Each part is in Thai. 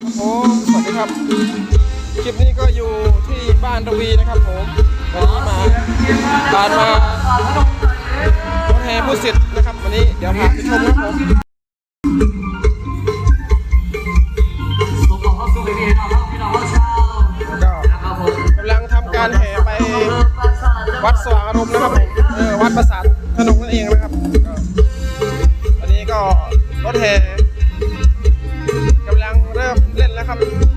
โอ้สวัสดีครับ คลิปนี้ก็อยู่ที่บ้านรวีนะครับผม วันนี้มาบานมารถแห่ผู้สิทธ์นะครับ วันนี้เดี๋ยวมาไปชมนะครับผมกำลังทำการแห่ไปวัดสว่างอารมณ์นะครับผมวัดประสาทถนนนั่นเองนะครับวันนี้ก็รถแห่ kami.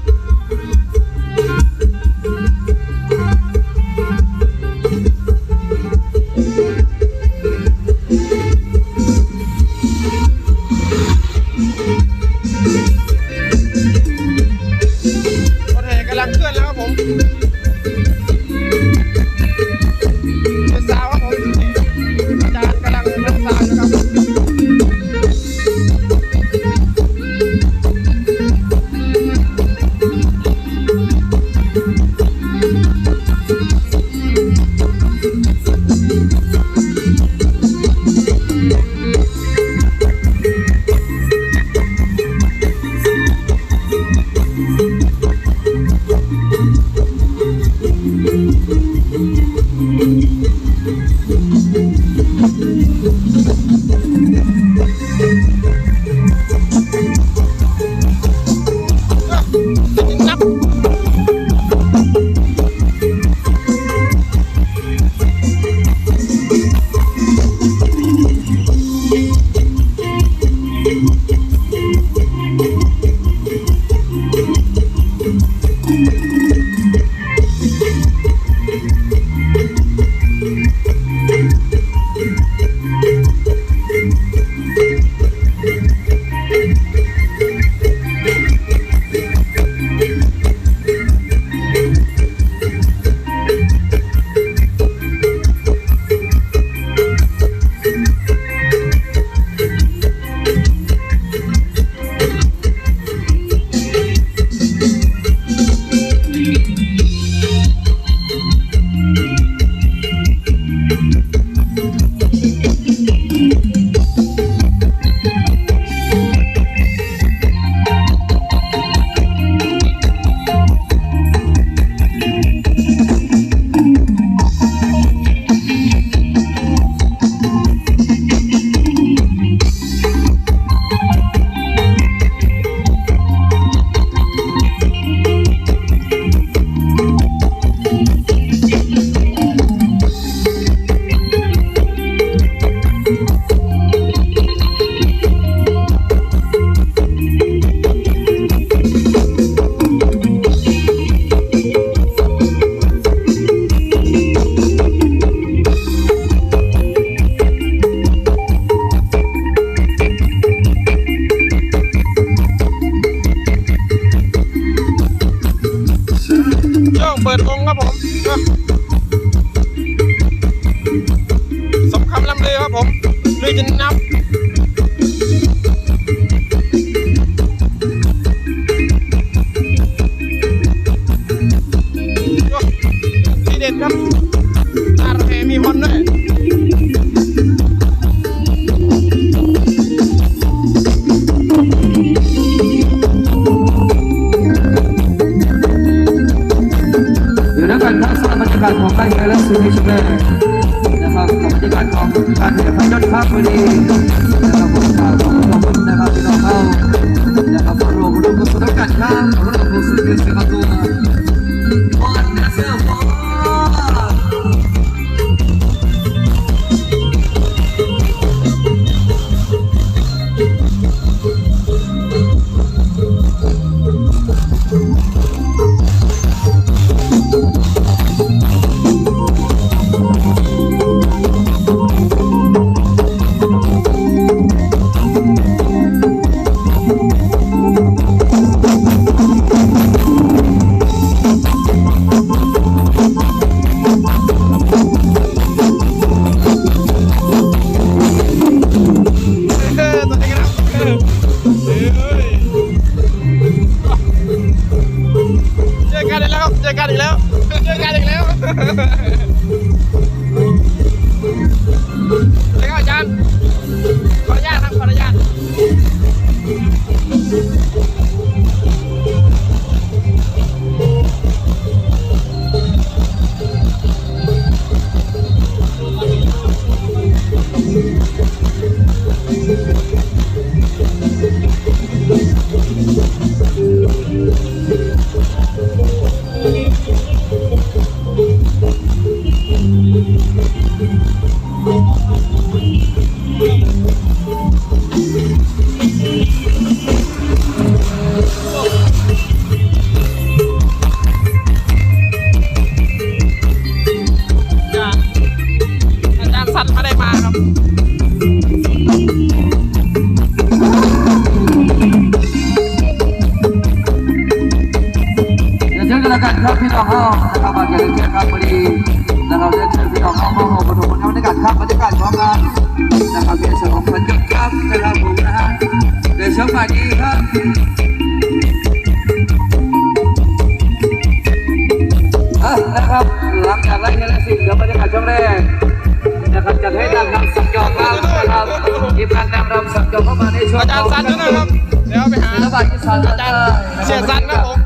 สานอาจารย์เสียสันครับผม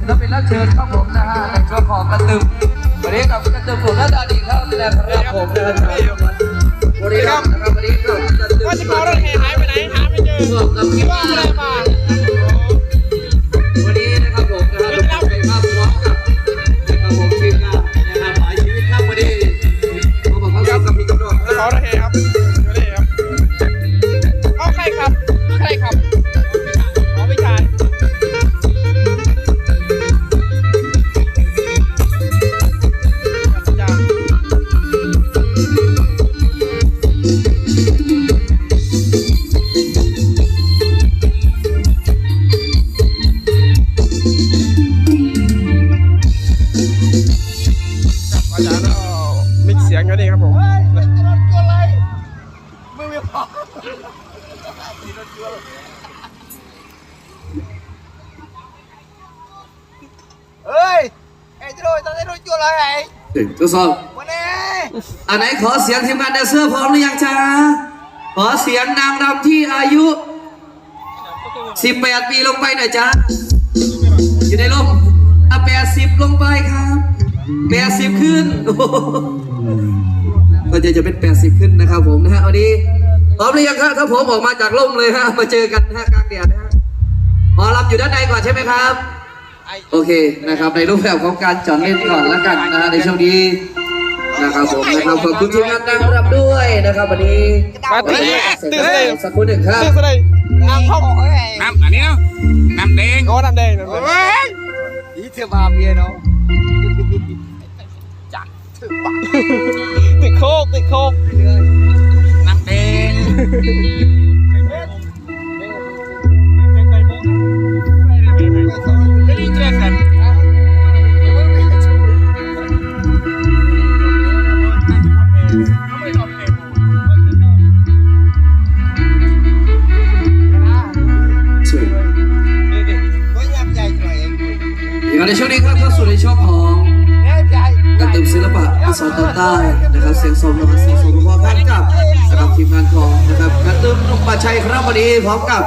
ศิลปินรับเชิญครับผมนะฮะในช่วงของกระตึมวันนี้กับกระตึมสุดหน้าตาดีครับนะครับผมนะครับ ทดสอบวันนี้อันไหนขอเสียงทีมงานแดนเซอร์พร้อมหรือยังจ๊ะขอเสียงนางรำที่อายุ 18 ปีลงไปหน่อยจ๊ะอยู่ในร่มอะ80 ลงไปครับ80 ขึ้นโอ้โหก็จะจะเป็น 80 ขึ้นนะครับผมนะฮะวันนี้พร้อมหรือยังครับถ้าผมออกมาจากร่มเลยฮะมาเจอกันนะฮะกลางแดดนะฮะหมอลำอยู่ด้านในก่อนใช่ไหมครับ โอเคนะครับในรูปแบบของการจอดเล่นก่อนแล้วกันนะฮะในช่วงนี้นะครับผมนะครับขอบคุณทีมงานนางรำด้วยนะครับวันนี้มาตื่นเลยตื่นเลยสักครู่หนึ่งครับตื่นเลยน้ำท่อมโอ้ยน้ำอันนี้เนาะน้ำแดงโอ้น้ำแดงน้ำแดงยี่เธอมาเมียเนาะติดโคกติดโคกน้ำแดง ไม่ด้เจอกันช่วยก็ยำใหญ่หน่อยเองอย่างนั้นในช่วงนี้ครับเข้าสู่ในช่วงของการเติมศิลปะภาษาตอนใต้นะครับเสียงสมนะครับเสียงสมพร้อมกันกับนะครับทีมงานของนะครับการเติมนุ่มปาชัยครับวันนี้พร้อมกับ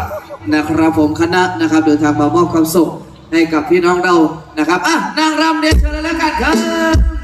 นะครับผมคณะนะครับเดินทางมามอบความสุข ให้กับพี่น้องเรานะครับอะนางรำเดชเชิญเลยแล้วกันครับ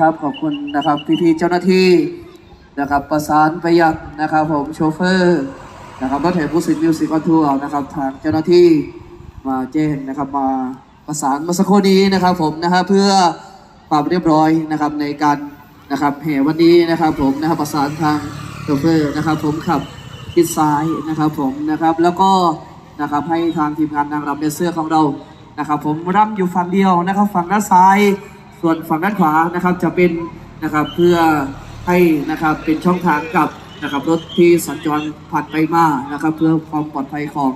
ขอบคุณครับ ขอบคุณนะครับพี่ๆเจ้าหน้าที่นะครับประสานไปยังนะครับผมโชเฟอร์นะครับรถแห่ผู้สิทธิ์มิวสิกออนทัวร์นะครับทางเจ้าหน้าที่มาแจ้งนะครับมาประสานมาสักครู่นี้นะครับผมนะฮะเพื่อความเรียบร้อยนะครับในการนะครับแห่วันนี้นะครับผมนะครับประสานทางโชเฟอร์นะครับ ผมขับทิศซ้ายนะครับผมนะครับแล้วก็นะครับให้ทางทีมงานนางรำเดเซอร์ของเรานะครับ ผมรำอยู่ฝั่งเดียวนะครับฝั่งด้านซ้าย ส่วนฝั่งด้านขวานะครับจะเป็นนะครับเพื่อให้นะครับเป็นช่องทางกับนะครับรถที่สัญจรผ่านไปมานะครับ เพื่อความปลอดภัยของ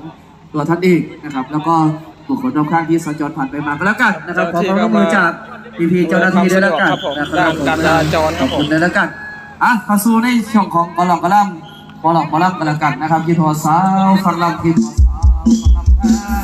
ตัวท่านเองนะครับ แล้วก็บุคคลรอบข้างที่สัญจรผ่านไปมาก็แล้วกันนะครับขอความร่วมมือจากพีพีเจ้าหน้าที่ด้วยแล้วกันครับผมนะครับด้านการจราจรครับผมขอณด้วยแล้วกันอะเข้าสู่ในช่องของกอลองกอลัมกอลองกอลัมกันแล้วกันนะครับยีทอสาวฟังลำทีมสาวฟังลำ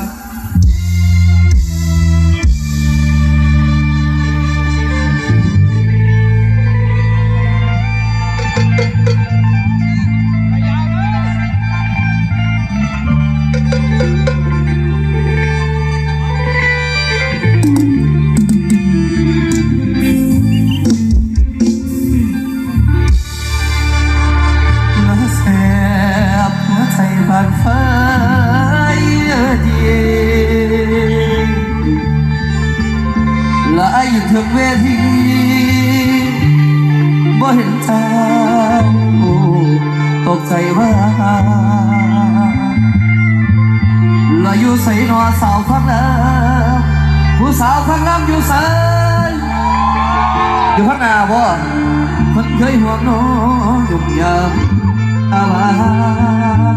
อาวา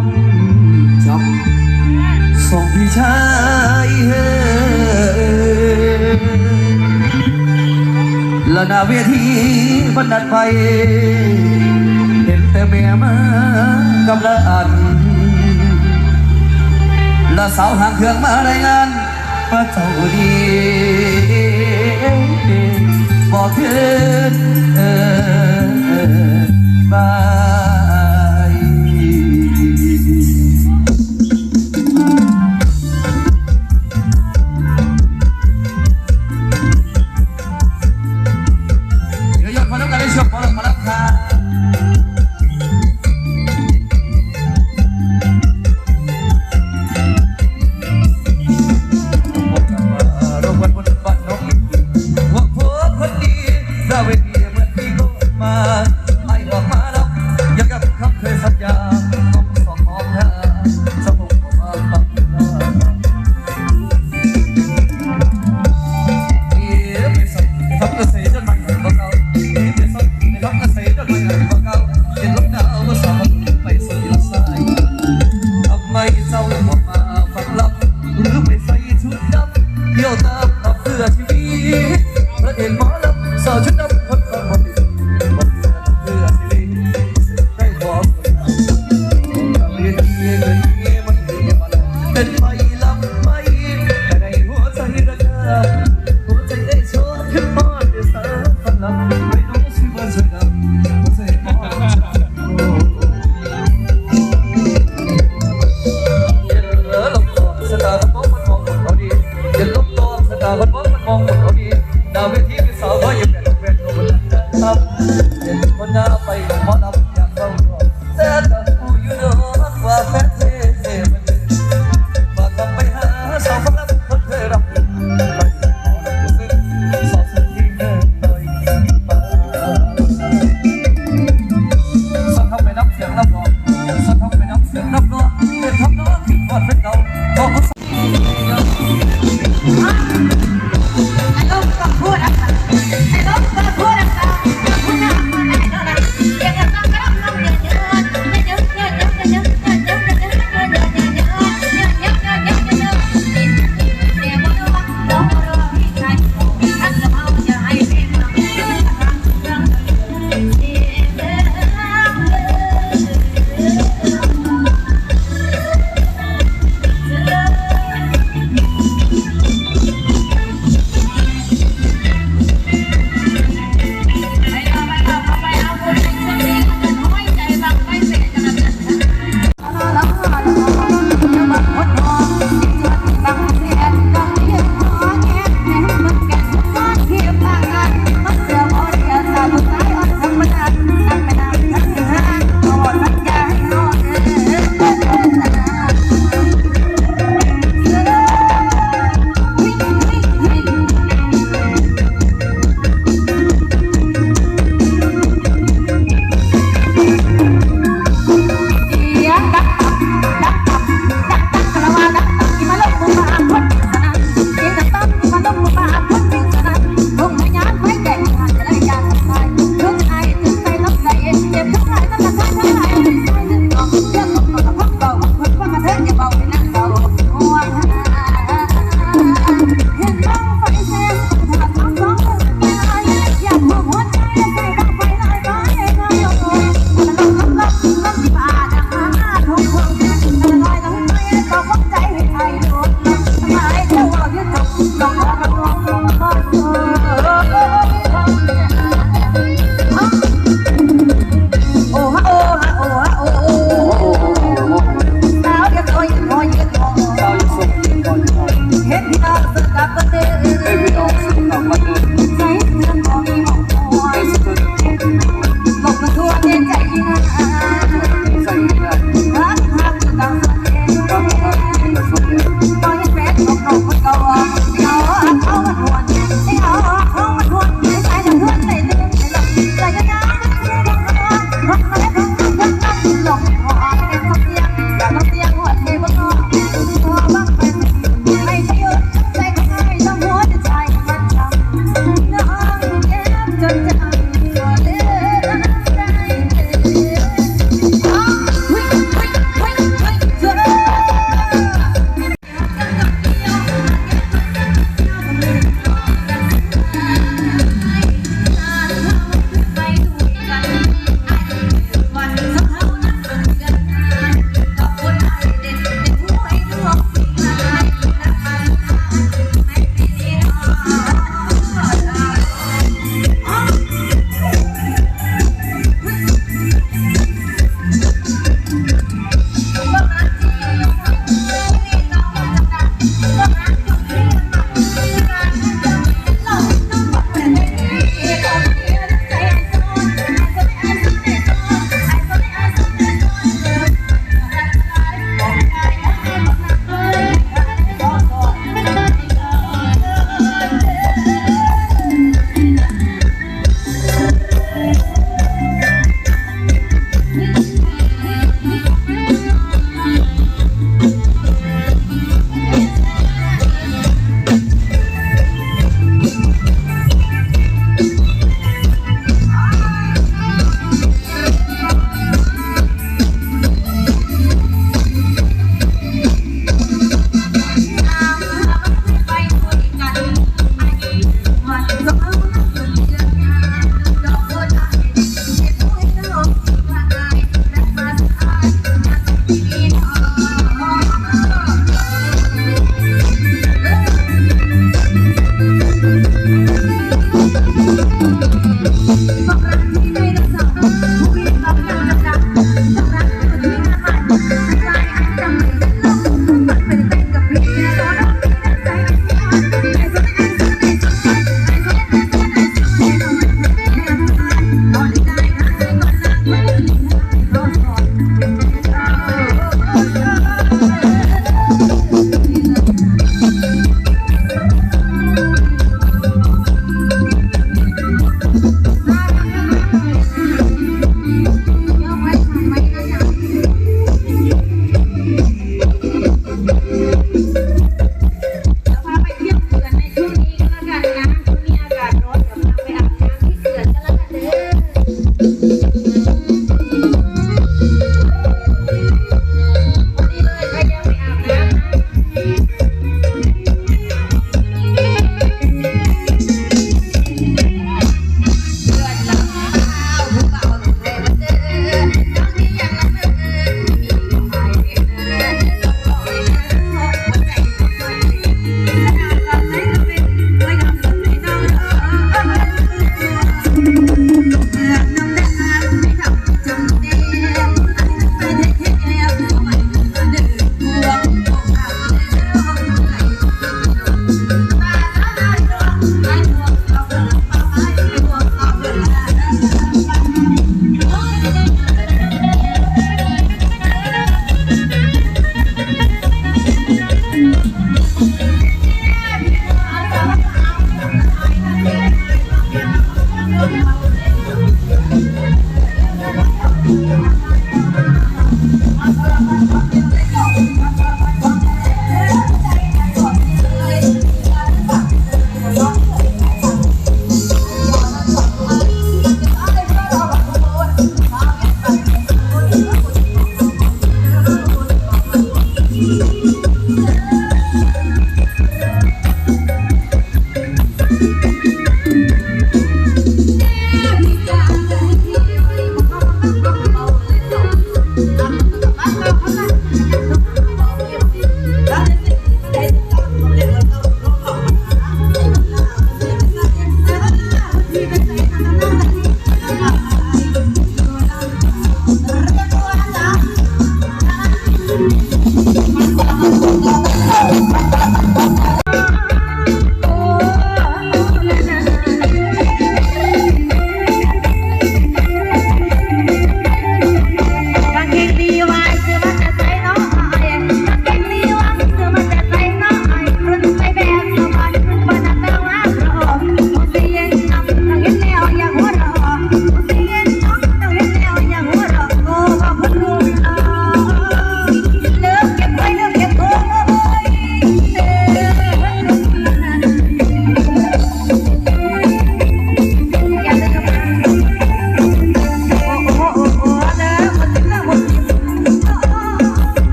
นจับส่งพี่ชายเฮ้และหน้าเวทีบันดัดไป เห็นแต่แม่มากำลังอันและสาวห่างเครื่องมารายงานว่าเจ้าดีบอกคืนเออบา